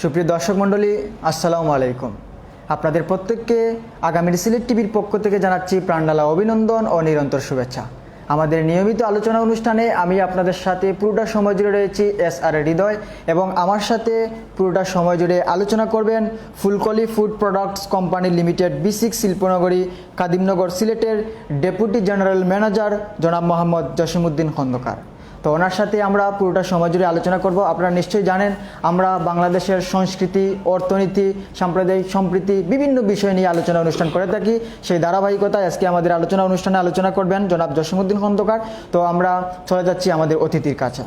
সুপ্রিয় দর্শক মণ্ডলী, আসসালামু আলাইকুম। আপনাদের প্রত্যেককে আগামীর সিলেট টিভির পক্ষ থেকে জানাচ্ছি প্রাণডালা অভিনন্দন ও নিরন্তর শুভেচ্ছা। আমাদের নিয়মিত আলোচনা অনুষ্ঠানে আমি আপনাদের সাথে পুরোটা সময় জুড়ে রয়েছি এস আর হৃদয় এবং আমার সাথে পুরোটা সময় জুড়ে আলোচনা করবেন Fulkoli food products company limited BSCIC শিল্পনগরী কাদিমনগর সিলেটের ডেপুটি জেনারেল ম্যানেজার জনাব মোহাম্মদ জসিমউদ্দিন খন্দকার। তো ওনার সাথে আমরা পুরোটা সময় জুড়ে আলোচনা করব। আপনারা নিশ্চয়ই জানেন আমরা বাংলাদেশের সংস্কৃতি অর্থনীতি সাম্প্রদায়িক সম্প্রীতি বিভিন্ন বিষয় নিয়ে আলোচনা অনুষ্ঠান করে থাকি। সেই ধারাবাহিকতায় আজকে আমাদের আলোচনা অনুষ্ঠানে আলোচনা করবেন জনাব জসিমুদ্দিন খন্দকার। তো আমরা চলে যাচ্ছি আমাদের অতিথির কাছে।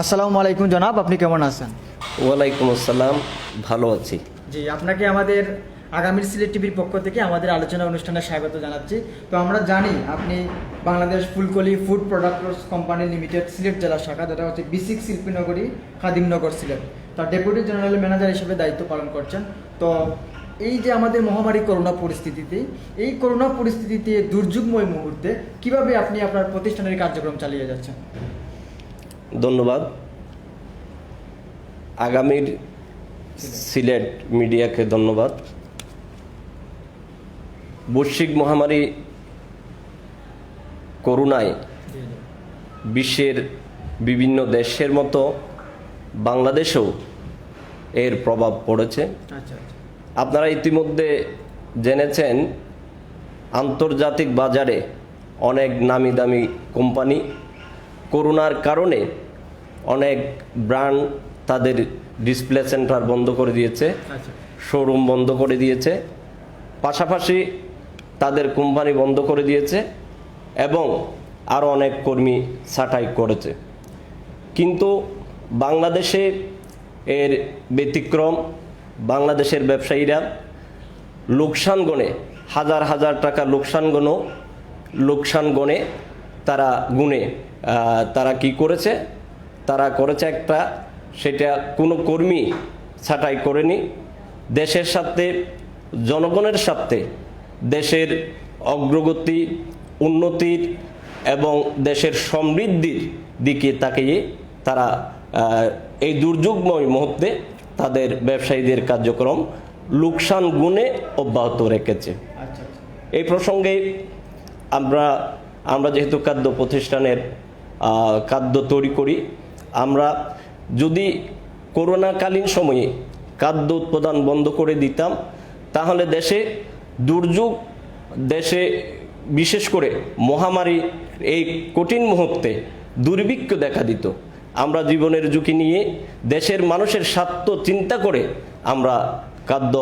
আসসালামু আলাইকুম জনাব আপনি কেমন আছেন? ওয়ালাইকুম আসসালাম ভালো আছি। জি আপনাকে আমাদের আগামীর সিলেট টিভির পক্ষ থেকে আমাদের আলোচনা অনুষ্ঠানে স্বাগত জানাচ্ছি। তো আমরা জানি আপনি Bangladesh Fulkoli food products company limited Sylhet জেলা শাখা, যেটা হচ্ছে বিসিক শিল্পীনগরী, খাদিমনগর সিলেট। তার ডেপুটি জেনারেল ম্যানেজার হিসেবে দায়িত্ব পালন করছেন। তো এই যে আমাদের মহামারী করোনা পরিস্থিতিতে, এই করোনা পরিস্থিতিতে দুর্যোগময় মুহূর্তে কীভাবে আপনি আপনার প্রতিষ্ঠানের কার্যক্রম চালিয়ে যাচ্ছেন? ধন্যবাদ। আগামীর সিলেট মিডিয়াকে ধন্যবাদ। বৈশ্বিক মহামারী করোনায় বিশ্বের বিভিন্ন দেশের মতো বাংলাদেশেও এর প্রভাব পড়েছে। আচ্ছা আচ্ছা। আপনারা ইতিমধ্যে জেনেছেন আন্তর্জাতিক বাজারে অনেক নামি দামি কোম্পানি করোনার কারণে অনেক ব্র্যান্ড তাদের ডিসপ্লে সেন্টার বন্ধ করে দিয়েছে আচ্ছা। শোরুম বন্ধ করে দিয়েছে। পাশাপাশি তাদের কোম্পানি বন্ধ করে দিয়েছে এবং আরও অনেক কর্মী ছাঁটাই করেছে। কিন্তু বাংলাদেশে এর ব্যতিক্রম, বাংলাদেশের ব্যবসায়ীরা লোকসান গণে, হাজার হাজার টাকা লোকসান গণ, লোকসান গণে তারা গুণে তারা কি করেছে? তারা করেছে একটা, সেটা কোনো কর্মী ছাঁটাই করেনি। দেশের সাথে জনগণের সাথে দেশের অগ্রগতি উন্নতির এবং দেশের সমৃদ্ধির দিকে তাকিয়ে তারা এই দুর্যোগময় মুহূর্তে তাদের ব্যবসায়ীদের কার্যক্রম লোকসান গুণে অব্যাহত রেখেছে। আচ্ছা আচ্ছা। এই প্রসঙ্গে আমরা আমরা যেহেতু খাদ্য প্রতিষ্ঠানের খাদ্য তৈরি করি আমরা যদি করোনাকালীন সময়ে খাদ্য উৎপাদন বন্ধ করে দিতাম তাহলে দেশে দুর্যোগ দেশে বিশেষ করে মহামারী এই কঠিন মুহূর্তে দুর্ভিক্ষ দেখা দিত। আমরা জীবনের ঝুঁকি নিয়ে দেশের মানুষের স্বার্থ চিন্তা করে আমরা খাদ্য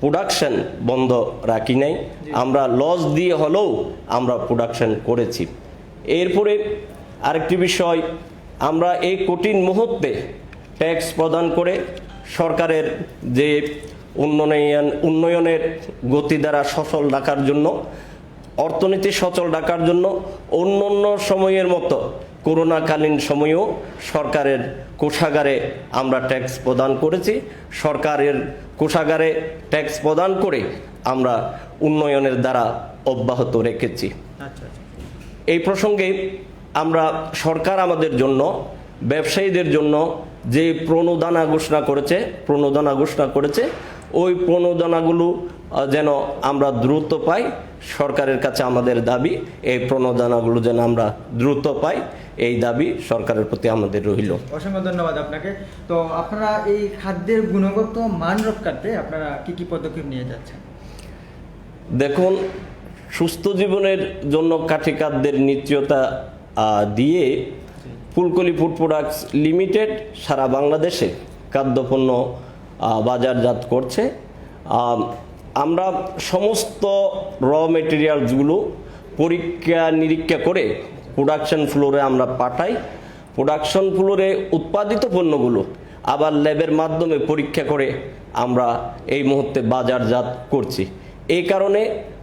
প্রোডাকশন বন্ধ রাখি নাই। আমরা লস দিয়ে হলেও আমরা প্রোডাকশন করেছি। এরপরে আরেকটি বিষয় আমরা এই কঠিন মুহূর্তে ট্যাক্স প্রদান করে সরকারের যে উন্নয়ন উন্নয়নের গতি দ্বারা সচল রাখার জন্য অর্থনীতি সচল রাখার জন্য অন্য অন্য সময়ের মতো করোনাকালীন সময়েও সরকারের কোষাগারে আমরা ট্যাক্স প্রদান করেছি। সরকারের কোষাগারে ট্যাক্স প্রদান করে আমরা উন্নয়নের দ্বারা অব্যাহত রেখেছি। আচ্ছা আচ্ছা। এই প্রসঙ্গে আমরা সরকার আমাদের জন্য ব্যবসায়ীদের জন্য যে প্রণোদনা ঘোষণা করেছে প্রণোদনা ঘোষণা করেছে ওই প্রণোদনাগুলো যেন আমরা দ্রুত পাই। সরকারের কাছে আমাদের দাবি এই প্রণোদনাগুলো যেন আমরা দ্রুত পাই। এই দাবি সরকারের প্রতি আমাদের রইল। অসংখ্য ধন্যবাদ আপনাকে। তো আপনারা এই খাদ্যের গুণগত মান রক্ষার্থে আপনারা কি কি পদক্ষেপ নিয়ে যাচ্ছেন? দেখুন সুস্থ জীবনের জন্য কাঠি খাদ্যের নিশ্চয়তা দিয়ে ফুলকলি ফুড প্রোডাক্টস লিমিটেড সারা বাংলাদেশে খাদ্যপণ্য বাজারজাত করছে। আমরা সমস্ত র মেটেরিয়ালসগুলো পরীক্ষা নিরীক্ষা করে প্রোডাকশন ফ্লোরে আমরা পাঠাই। প্রোডাকশন ফ্লোরে উৎপাদিত পণ্যগুলো আবার ল্যাবের মাধ্যমে পরীক্ষা করে আমরা এই মুহূর্তে বাজারজাত করছি। এই কারণে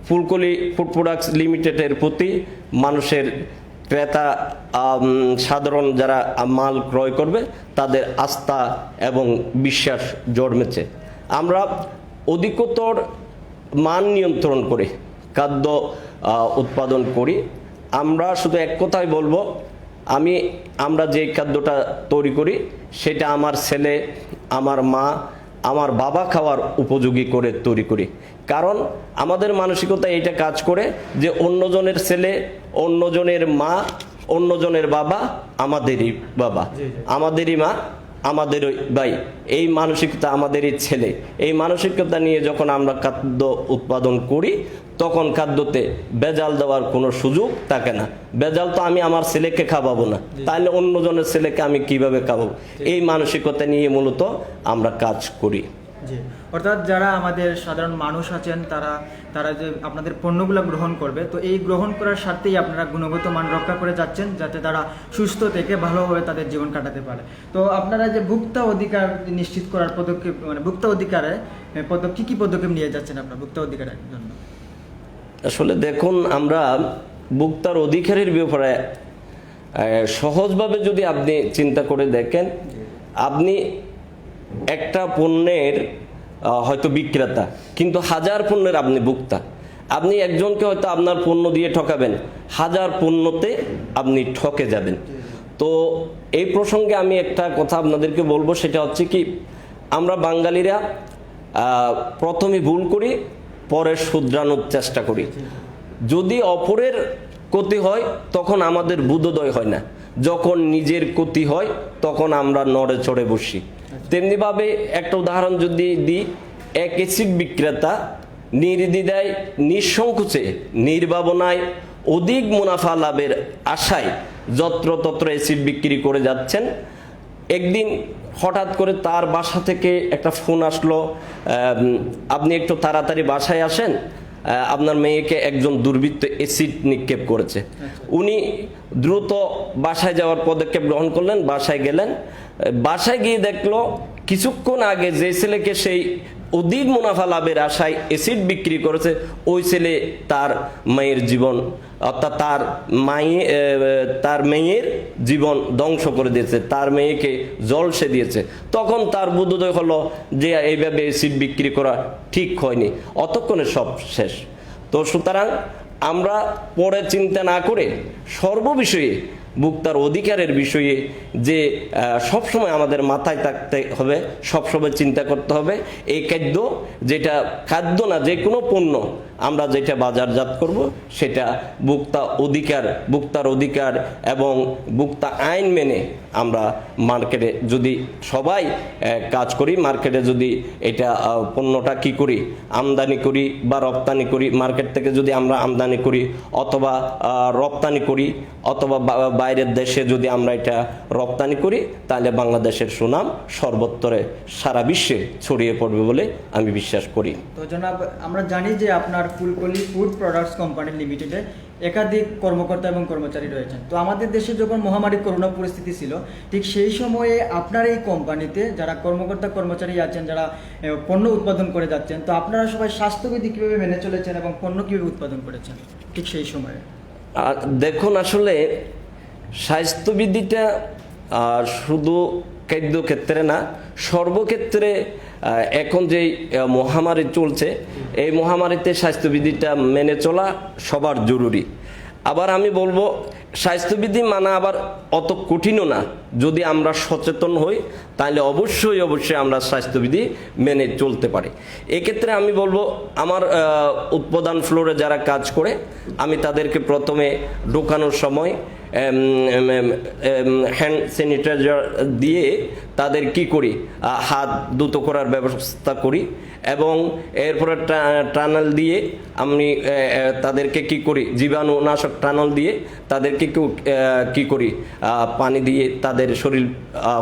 ফুলকলি ফুড প্রোডাক্টস লিমিটেডের প্রতি মানুষের ক্রেতা সাধারণ যারা মাল ক্রয় করবে, তাদের আস্থা এবং বিশ্বাস জন্মেছে। আমরা অধিকতর মান নিয়ন্ত্রণ করে, খাদ্য উৎপাদন করি। আমরা শুধু এক কথাই বলব, আমি, আমরা যে খাদ্যটা তৈরি করি, সেটা আমার ছেলে, আমার মা আমার বাবা খাওয়ার উপযোগী করে তৈরি করি। কারণ আমাদের মানসিকতা এইটা কাজ করে যে অন্যজনের ছেলে অন্যজনের মা অন্যজনের বাবা আমাদেরই বাবা। আমাদেরই মা আমাদেরই ভাই এই মানসিকতা আমাদেরই ছেলে। এই মানসিকতা নিয়ে যখন আমরা খাদ্য উৎপাদন করি তখন খাদ্যতে বেজাল দেওয়ার কোনো সুযোগ থাকে না। বেজাল তো আমি আমার ছেলেকে খাওয়াবো না। তাহলে অন্যজনের ছেলেকে আমি কীভাবে খাওয়াবো? এই মানসিকতা নিয়ে মূলত আমরা কাজ করি। অর্থাৎ যারা আমাদের সাধারণ মানুষ আছেন তারা তারা যে আপনাদের পণ্যগুলো গ্রহণ করবে তো এই গ্রহণ করার স্বার্থেই আপনারা গুণগত মান রক্ষা করে যাচ্ছেন যাতে তারা সুস্থ থেকে ভালোভাবে তাদের জীবন কাটাতে পারে। তো আপনারা যে ভুক্তা অধিকার নিশ্চিত করার পদক্ষেপ মানে ভুক্তা অধিকারে এ, কী কি পদক্ষেপ নিয়ে যাচ্ছেন আপনার ভুক্তা অধিকারের জন্য? আসলে দেখুন আমরা ভোক্তার অধিকারের ব্যাপারে সহজভাবে যদি আপনি চিন্তা করে দেখেন আপনি একটা পণ্যের হয়তো বিক্রেতা। কিন্তু হাজার পণ্যের আপনি ভোক্তা। আপনি একজনকে হয়তো আপনার পণ্য দিয়ে ঠকাবেন। হাজার পণ্যতে আপনি ঠকে যাবেন। তো এই প্রসঙ্গে আমি একটা কথা আপনাদেরকে বলব, সেটা হচ্ছে কি, আমরা বাঙালিরা প্রথমে ভুল করি, পরে শুধরানোর চেষ্টা করি। যদি অপরের ক্ষতি হয়, তখন আমাদের বুধোদয় হয় না। যখন নিজের ক্ষতি হয়, তখন আমরা নড়ে চড়ে বসি। তেমনিভাবে একটা উদাহরণ যদি দিই, এক এসিড বিক্রেতা নির্দ্বিধায় নিঃসংকোচে, নির্ভাবনায় অধিক মুনাফা লাভের আশায় যত্রতত্র এসিড বিক্রি করে যাচ্ছেন। একদিন হঠাৎ করে তার বাসা থেকে একটা ফোন আসলো আপনি একটু তাড়াতাড়ি বাসায় আসেন? আপনার মেয়েকে একজন দুর্বৃত্ত এসিড নিক্ষেপ করেছে। উনি দ্রুত বাসায় যাওয়ার পদক্ষেপ গ্রহণ করলেন, বাসায় গেলেন। বাসায় গিয়ে দেখল কিছুক্ষণ আগে যে ছেলেকে সেই অধিক মুনাফা লাভের আশায় অ্যাসিড বিক্রি করেছে, ওই ছেলে তার মায়ের জীবন, অর্থাৎ তার মায়ে তার মেয়ের জীবন ধ্বংস করে দিয়েছে, তার মেয়েকে জল সে দিয়েছে। তখন তার বুদ্ধোদয় হলো যে এইভাবে অ্যাসিড বিক্রি করা ঠিক হয়নি, অতক্ষণে সব শেষ। তো সুতরাং আমরা পরে চিন্তা না করে সর্ববিষয়ে ভোক্তার অধিকারের বিষয়ে যে সবসময় আমাদের মাথায় থাকতে হবে, সবসময় চিন্তা করতে হবে। এই খাদ্য যেটা, খাদ্য না, যে কোনো পণ্য আমরা যেটা বাজারজাত করব, সেটা ভোক্তা অধিকার, ভোক্তার অধিকার এবং ভোক্তা আইন মেনে আমরা মার্কেটে যদি সবাই কাজ করি, মার্কেটে যদি এটা পণ্যটা কি করি, আমদানি করি বা রপ্তানি করি, মার্কেট থেকে যদি আমরা আমদানি করি অথবা রপ্তানি করি অথবা বাইরের দেশে যদি আমরা এটা রপ্তানি করি, তাহলে বাংলাদেশের সুনাম সর্বত্রে সারা বিশ্বে ছড়িয়ে পড়বে বলে আমি বিশ্বাস করি। তো জনাব, আমরা জানি যে আপনার ফুলকলি ফুড প্রোডাক্টস কোম্পানি লিমিটেডে একাধিক কর্মকর্তা এবং কর্মচারী রয়েছেন। তো আমাদের দেশে যখন মহামারী করোনা পরিস্থিতি ছিল, ঠিক সেই সময়ে আপনার এই কোম্পানিতে যারা কর্মকর্তা, কর্মচারী আছেন, যারা পণ্য উৎপাদন করে যাচ্ছেন, তো আপনারা সবাই স্বাস্থ্যবিধি কীভাবে মেনে চলেছেন এবং পণ্য কীভাবে উৎপাদন করেছেন, ঠিক সেই সময়ে? দেখুন আসলে স্বাস্থ্যবিধিটা শুধু খাদ্য ক্ষেত্রে না, সর্বক্ষেত্রে এখন যে মহামারী চলছে, এই মহামারীতে স্বাস্থ্যবিধিটা মেনে চলা সবার জরুরি। আবার আমি বলব স্বাস্থ্যবিধি মানা আবার অত কঠিনও না। যদি আমরা সচেতন হই, তাহলে অবশ্যই অবশ্যই আমরা স্বাস্থ্যবিধি মেনে চলতে পারি। এক্ষেত্রে আমি বলব, আমার উৎপাদন ফ্লোরে যারা কাজ করে, আমি তাদেরকে প্রথমে ঢোকানোর সময় হ্যান্ড স্যানিটাইজার দিয়ে তাদের কি করি হাত দ্রুত করার ব্যবস্থা করি এবং এরপরে টানেল দিয়ে আমি তাদেরকে কি করি, জীবাণুনাশক টানল দিয়ে তাদেরকে কি- কী কি করি পানি দিয়ে তাদের শরীর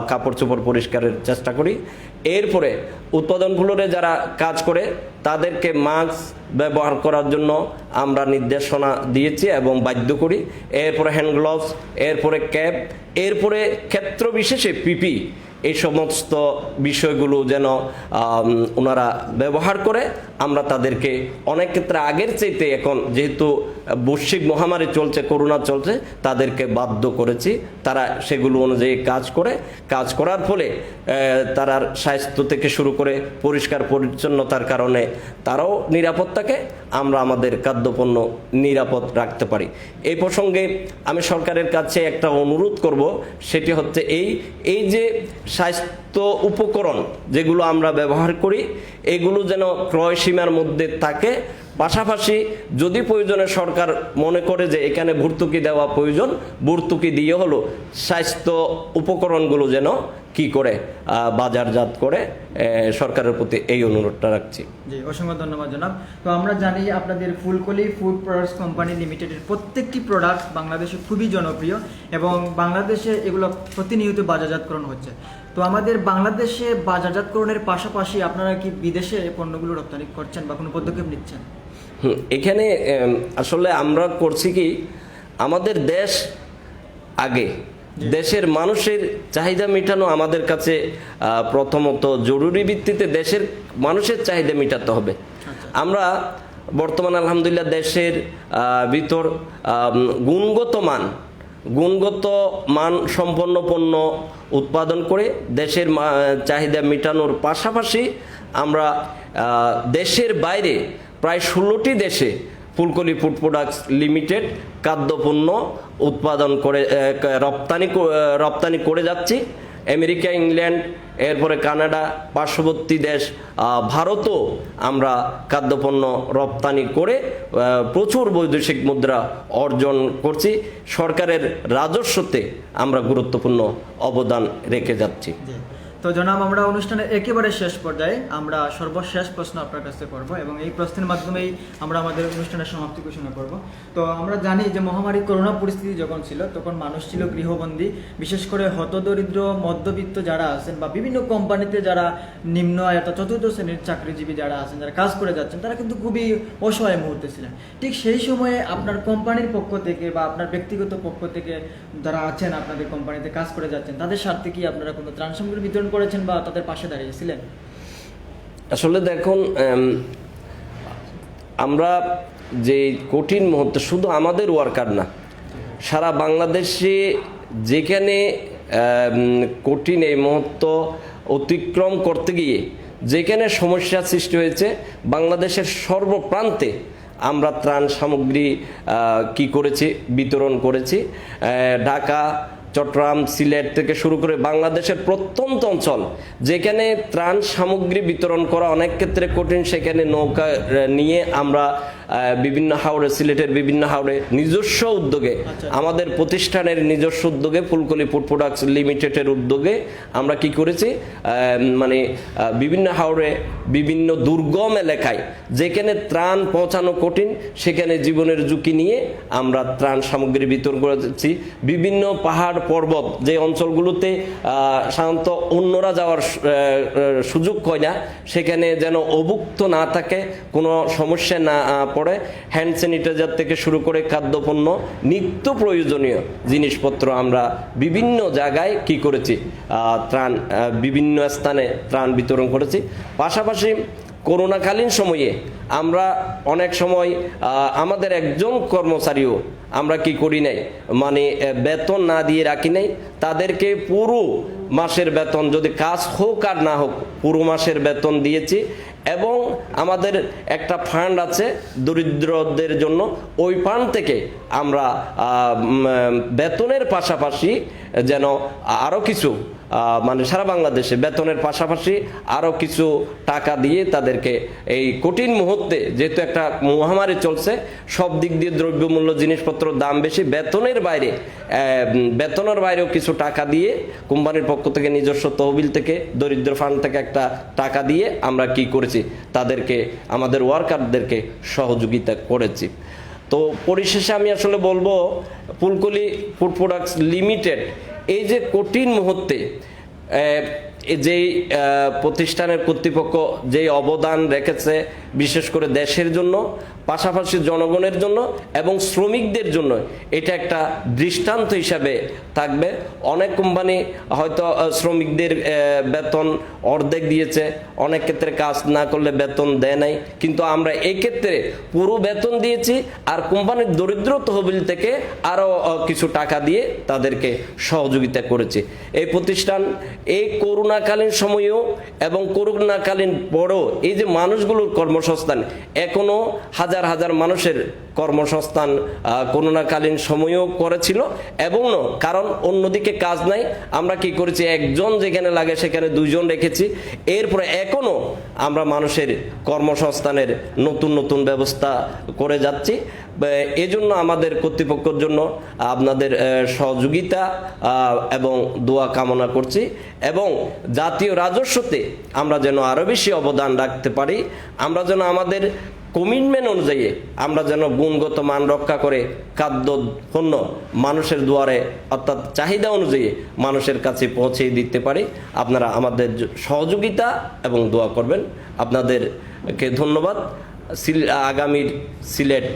কাপড় চোপড় পরিষ্কারের চেষ্টা করি। এরপরে উৎপাদন ফ্লোরে যারা কাজ করে, তাদেরকে মাস্ক ব্যবহার করার জন্য আমরা নির্দেশনা দিয়েছি এবং বাধ্য করি। এরপরে হ্যান্ড গ্লোভস, এরপরে ক্যাপ, এরপরে ক্ষেত্র বিশেষে পিপি। এই সমস্ত বিষয়গুলো যেন ওনারা ব্যবহার করে, আমরা তাদেরকে অনেক ক্ষেত্রে আগের চাইতে এখন যেহেতু বৈশ্বিক মহামারী চলছে, করোনা চলছে, তাদেরকে বাধ্য করেছি। তারা সেগুলো অনুযায়ী কাজ করে, কাজ করার ফলে তারার স্বাস্থ্য থেকে শুরু করে পরিষ্কার পরিচ্ছন্নতার কারণে তারাও নিরাপত্তাকে আমরা আমাদের খাদ্যপণ্য নিরাপদ রাখতে পারি। এই প্রসঙ্গে আমি সরকারের কাছে একটা অনুরোধ করব, সেটি হচ্ছে এই এই যে স্বাস্থ্য উপকরণ যেগুলো আমরা ব্যবহার করি, এগুলো যেন ক্রয় সীমার মধ্যে থাকে। পাশাপাশি যদি প্রয়োজনে সরকার মনে করে যে এখানে ভর্তুকি দেওয়া প্রয়োজন, ভর্তুকি দিয়ে হলো স্বাস্থ্য উপকরণগুলো যেন কি করে বাজারজাত করে সরকারের প্রতি এই অনুরোধটা রাখছি। জি, অসংখ্য ধন্যবাদ জনাব। তো আমরা জানি আপনাদের ফুলকলি ফুড প্রোডাক্টস কোম্পানি লিমিটেডের প্রত্যেকটি প্রোডাক্ট বাংলাদেশে খুবই জনপ্রিয় এবং বাংলাদেশে এগুলো প্রতিনিয়ত বাজারজাতকরণ হচ্ছে। তো আমাদের বাংলাদেশে বাজারজাতকরণের পাশাপাশি আপনারা কি বিদেশে পণ্যগুলো রপ্তানি করছেন বা কোনো পদক্ষেপ নিচ্ছেন? এখানে আসলে আমরা করছি কি আমাদের দেশ আগে দেশের মানুষের চাহিদা মেটানো আমাদের কাছে প্রথমত জরুরি ভিত্তিতে দেশের মানুষের চাহিদা মেটাতে হবে। আমরা বর্তমান আলহামদুলিল্লাহ দেশের ভিতর গুণগত মান গুণগত মান সম্পন্ন পণ্য উৎপাদন করে দেশের চাহিদা মেটানোর পাশাপাশি আমরা দেশের বাইরে প্রায় ষোলোটি দেশে ফুলকলি ফুড প্রোডাক্টস লিমিটেড খাদ্যপণ্য উৎপাদন করে রপ্তানি রপ্তানি করে যাচ্ছি। আমেরিকা, ইংল্যান্ড, এরপরে কানাডা, পার্শ্ববর্তী দেশ ভারতও আমরা খাদ্যপণ্য রপ্তানি করে প্রচুর বৈদেশিক মুদ্রা অর্জন করছি। সরকারের রাজস্বতে আমরা গুরুত্বপূর্ণ অবদান রেখে যাচ্ছি। তো জনাব, আমরা অনুষ্ঠানের একেবারে শেষ পর্যায়ে আমরা সর্বশেষ প্রশ্ন আপনার কাছে করব এবং এই প্রশ্নের মাধ্যমেই আমরা আমাদের অনুষ্ঠানের সমাপ্তি ঘোষণা করব। তো আমরা জানি যে মহামারী করোনা পরিস্থিতি যখন ছিল, তখন মানুষ ছিল গৃহবন্দী। বিশেষ করে হতদরিদ্র, মধ্যবিত্ত যারা আছেন বা বিভিন্ন কোম্পানিতে যারা নিম্ন আয়তা চতুর্থ শ্রেণির চাকরিজীবী যারা আছেন, যারা কাজ করে যাচ্ছেন, তারা কিন্তু খুবই অসহায় মুহূর্তে ছিলেন। ঠিক সেই সময়ে আপনার কোম্পানির পক্ষ থেকে বা আপনার ব্যক্তিগত পক্ষ থেকে যারা আছেন আপনাদের কোম্পানিতে কাজ করে যাচ্ছেন, তাদের স্বার্থে কি আপনারা কোনো ত্রাণ সামগ্রী বিতরণ করেছেন বা তাদের পাশে দাঁড়িয়েছিলেন? আসলে দেখুন আমরা যে কঠিন মুহূর্তে শুধু আমাদের ওয়ার্কার না, সারা বাংলাদেশে যেখানে কঠিন এই মুহূর্ত অতিক্রম করতে গিয়ে যেখানে সমস্যা সৃষ্টি হয়েছে, বাংলাদেশের সর্বপ্রান্তে আমরা ত্রাণ সামগ্রী কি করেছি, বিতরণ করেছি ঢাকা চট্টগ্রাম সিলেট থেকে শুরু করে বাংলাদেশের প্রত্যন্ত অঞ্চল যেখানে ত্রাণ সামগ্রী বিতরণ করা অনেক ক্ষেত্রে কঠিন সেখানে নৌকা নিয়ে আমরা বিভিন্ন হাওড়ে সিলেটের বিভিন্ন হাওড়ে নিজস্ব উদ্যোগে আচ্ছা। আমাদের প্রতিষ্ঠানের নিজস্ব উদ্যোগে ফুলকলি ফুড প্রোডাক্টস লিমিটেডের উদ্যোগে আমরা কি করেছি মানে বিভিন্ন হাওড়ে বিভিন্ন দুর্গম এলাকায় যেখানে ত্রাণ পৌঁছানো কঠিন সেখানে জীবনের ঝুঁকি নিয়ে আমরা ত্রাণ সামগ্রী বিতরণ করেছি বিভিন্ন পাহাড় পর্বত যে অঞ্চলগুলোতে সাধারণত অন্যরা যাওয়ার সুযোগ হয় না, সেখানে যেন অভুক্ত না থাকে, কোনো সমস্যা না পড়ে হ্যান্ড স্যানিটাইজার থেকে শুরু করে খাদ্যপণ্য, নিত্য প্রয়োজনীয় জিনিসপত্র আমরা বিভিন্ন জায়গায় কি করেছি ত্রাণ বিভিন্ন স্থানে ত্রাণ বিতরণ করেছি। পাশাপাশি করোনাকালীন সময়ে আমরা অনেক সময় আমাদের একজন কর্মচারীও আমরা কি করি নাই? মানে বেতন না দিয়ে রাখি নাই। তাদেরকে পুরো মাসের বেতন, যদি কাজ হোক আর না হোক, পুরো মাসের বেতন দিয়েছি। এবং আমাদের একটা ফান্ড আছে দরিদ্রদের জন্য, ওই ফান্ড থেকে আমরা বেতনের পাশাপাশি যেন আরও কিছু মানে সারা বাংলাদেশে বেতনের পাশাপাশি আরও কিছু টাকা দিয়ে তাদেরকে এই কঠিন মুহূর্তে যেহেতু একটা মহামারী চলছে, সব দিক দিয়ে দ্রব্যমূল্য জিনিসপত্র দাম বেশি, বেতনের বাইরে বেতনের বাইরেও কিছু টাকা দিয়ে কোম্পানির পক্ষ থেকে নিজস্ব তহবিল থেকে, দরিদ্র ফান্ড থেকে একটা টাকা দিয়ে আমরা কি করেছি, তাদেরকে, আমাদের ওয়ার্কারদেরকে সহযোগিতা করেছি। তো পরিশেষে আমি আসলে বলব ফুলকলি ফুড প্রোডাক্টস লিমিটেড এই যে কঠিন মুহূর্তে যেই প্রতিষ্ঠানের কর্তৃপক্ষ যেই অবদান রেখেছে বিশেষ করে দেশের জন্য পাশাপাশি জনগণের জন্য এবং শ্রমিকদের জন্য এটা একটা দৃষ্টান্ত হিসাবে থাকবে। অনেক কোম্পানি হয়তো শ্রমিকদের বেতন অর্ধেক দিয়েছে। অনেক ক্ষেত্রে কাজ না করলে বেতন দেয় নাই। কিন্তু আমরা এই ক্ষেত্রে পুরো বেতন দিয়েছি আর কোম্পানির দরিদ্র তহবিল থেকে আরও কিছু টাকা দিয়ে তাদেরকে সহযোগিতা করেছি। এই প্রতিষ্ঠান এই করোনাকালীন সময়েও এবং করোনাকালীন পরেও এই যে মানুষগুলোর কর্মসংস্থান এখনও হাজার হাজার হাজার মানুষের কর্মসংস্থান করোনাকালীন সময়েও করেছিল এবং কারণ অন্যদিকে কাজ নাই। আমরা কি করেছি? একজন যেখানে লাগে সেখানে দুইজন রেখেছি। এরপরে এখনও আমরা মানুষের কর্মসংস্থানের নতুন নতুন ব্যবস্থা করে যাচ্ছি। এজন্য আমাদের কর্তৃপক্ষের জন্য আপনাদের সহযোগিতা এবং দোয়া কামনা করছি। এবং জাতীয় রাজস্বতে আমরা যেন আরও বেশি অবদান রাখতে পারি। আমরা যেন আমাদের কমিটমেন্ট অনুযায়ী আমরা যেন গুণগত মান রক্ষা করে খাদ্য পণ্য মানুষের দুয়ারে অর্থাৎ চাহিদা অনুযায়ী মানুষের কাছে পৌঁছে দিতে পারি। আপনারা আমাদের সহযোগিতা এবং দোয়া করবেন। আপনাদেরকে ধন্যবাদ। আগামীর সিলেট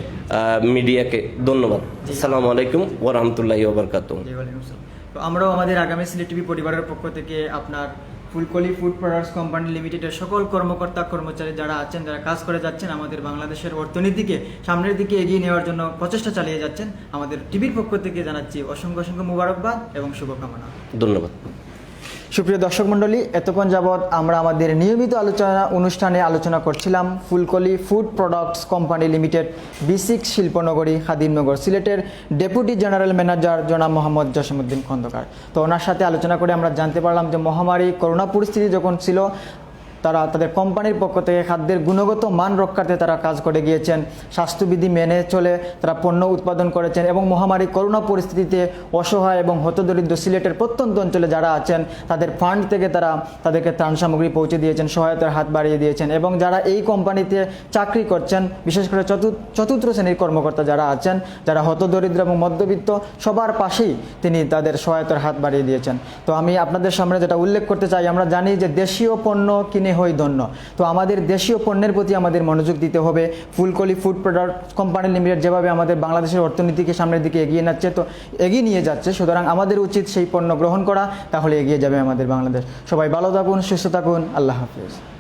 মিডিয়াকে ধন্যবাদ। আসসালামু আলাইকুম ওরহামতুল্লাহি ওবরকাতুহ জি, ওয়ালাইকুম আসসালাম। তো আমরাও আমাদের আগামী সিলেট টিভি পরিবারের পক্ষ থেকে আপনার ফুলকলি ফুড প্রোডাক্টস কোম্পানি লিমিটেডের সকল কর্মকর্তা, কর্মচারী যারা আছেন, যারা কাজ করে যাচ্ছেন, আমাদের বাংলাদেশের অর্থনীতিকে সামনের দিকে এগিয়ে নেওয়ার জন্য প্রচেষ্টা চালিয়ে যাচ্ছেন, আমাদের টিভির পক্ষ থেকে জানাচ্ছি অসংখ্য অসংখ্য মুবারকবাদ এবং শুভকামনা। ধন্যবাদ। সুপ্রিয় দর্শক মণ্ডলী, এতক্ষণ যাবৎ আমরা আমাদের নিয়মিত আলোচনা অনুষ্ঠানে আলোচনা করছিলাম Fulkoli food products company limited, BSCIC শিল্পনগরী, Khadimnagar সিলেটের ডেপুটি জেনারেল ম্যানেজার জনাব মোহাম্মদ জসিমুদ্দিন খন্দকার। তো ওনার সাথে আলোচনা করে আমরা জানতে পারলাম যে মহামারী, করোনা পরিস্থিতি যখন ছিল তারা তাদের কোম্পানির পক্ষ থেকে খাদ্যের গুণগত মান রক্ষার্থে তারা কাজ করে গিয়েছেন, স্বাস্থ্যবিধি মেনে চলে তারা পণ্য উৎপাদন করেছেন এবং মহামারী করোনা পরিস্থিতিতে অসহায় এবং হতদরিদ্র সিলেটের প্রত্যন্ত অঞ্চলে যারা আছেন, তাদের ফান্ড থেকে তারা তাদেরকে ত্রাণ সামগ্রী পৌঁছে দিয়েছেন, সহায়তার হাত বাড়িয়ে দিয়েছেন এবং যারা এই কোম্পানিতে চাকরি করছেন, বিশেষ করে চতুর্থ শ্রেণির কর্মকর্তা যারা আছেন, যারা হতদরিদ্র এবং মধ্যবিত্ত, সবার পাশেই তিনি তাদের সহায়তার হাত বাড়িয়ে দিয়েছেন। তো আমি আপনাদের সামনে যেটা উল্লেখ করতে চাই, আমরা জানি যে দেশীয় পণ্য কিনে হই ধন্য। তো আমাদের দেশীয় পণ্যের প্রতি আমাদের মনোযোগ দিতে হবে। Fulkoli food product company limited যেভাবে আমাদের বাংলাদেশের অর্থনীতিকে সামনের দিকে এগিয়ে যাচ্ছে তো এগিয়ে নিয়ে যাচ্ছে। সুতরাং আমাদের উচিত সেই পণ্য গ্রহণ করা, তাহলে এগিয়ে যাবে আমাদের বাংলাদেশ। সবাই ভালো থাকুন, সুস্থ থাকুন। আল্লাহ হাফিজ।